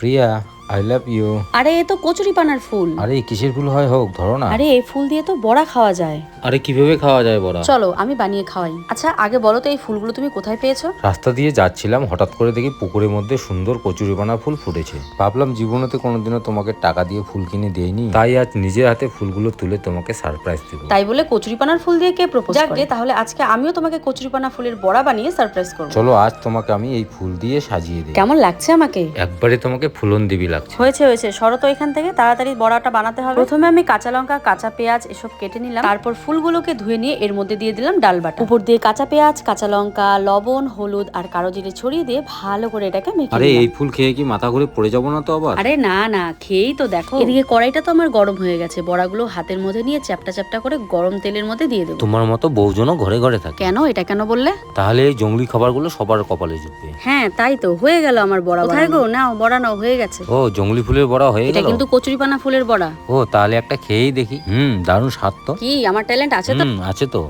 Priya I love you আরে এ তো কচুরি পানার ফুল। আরে কিসের ফুল হয় হোক ধরো না। আরে এই ফুল দিয়ে তো বড়া খাওয়া যায়। আরে কীভাবে খাওয়া যায় বড়া? চলো আমি বানিয়ে খাওয়াই। আচ্ছা আগে বলো তো এই ফুলগুলো তুমি কোথায় পেয়েছ? রাস্তা দিয়ে যাচ্ছিলাম হঠাৎ করে দেখি পুকুরের মধ্যে সুন্দর কচুরিপানা ফুল ফুটেছে। ভাবলাম জীবনেতে কোনোদিনও তোমাকে টাকা দিয়ে ফুল কিনে দেয়নি তাই আজ নিজের হাতে ফুলগুলো তুলে তোমাকে সারপ্রাইজ দেবো। তাই বলে কচুরি পানার ফুল দিয়ে কে প্রপোজ করে? তাহলে আজকে আমিও তোমাকে কচুরি পানা ফুলের বড়া বানিয়ে সারপ্রাইজ করব। চলো আজ তোমাকে আমি এই ফুল দিয়ে সাজিয়ে দিই। কেমন লাগছে আমাকে? একবারে তোমাকে ফুলন দিবি লাগছে। হয়েছে হয়েছে। সরো তো এখান থেকে তাড়াতাড়ি বড়াটা বানাতে হবে। প্রথমে আমি কাঁচা লঙ্কা কাঁচা পেঁয়াজ এসব কেটে নিলাম। তারপর ফুলগুলোকে ধুয়ে নিয়ে এর মধ্যে দিয়ে দিলাম ডাল বাটা। উপর দিয়ে কাঁচা পেঁয়াজ কাঁচা লঙ্কা লবণ হলুদ আর কালো জিরে ছড়িয়ে দিয়ে ভালো করে এটাকে মেখে আরে এই ফুল খেয়ে কি মাথা ঘুরে পড়ে যাব না তো আবার? আরে না না খেয়েই তো দেখো। এদিকে কড়াইটা তো আমার গরম হয়ে গেছে। বড়াগুলো হাতের মধ্যে নিয়ে চ্যাপটা চ্যাপটা করে গরম তেলের মধ্যে দিয়ে দেবো। তোমার মতো বউজনও ঘরে ঘরে থাকে। কেন? এটা কেন বললে? তাহলে এই জঙ্গলি খাবারগুলো সবার কপালে জুটবে। হ্যাঁ তাই তো। হয়ে গেল আমার বড়া। কোথায় গো? নাও বড়া নাও হয়ে গেছে। ও জঙ্গলি ফুলের বড়া হয়ে গেল? এটা কিন্তু কচুরিপানা ফুলের বড়া। ও তাহলে একটা খেয়েই দেখি। হুম দারুণ স্বাদ তো। কি? আমার ট্যালেন্ট আছে তো হুম আছে তো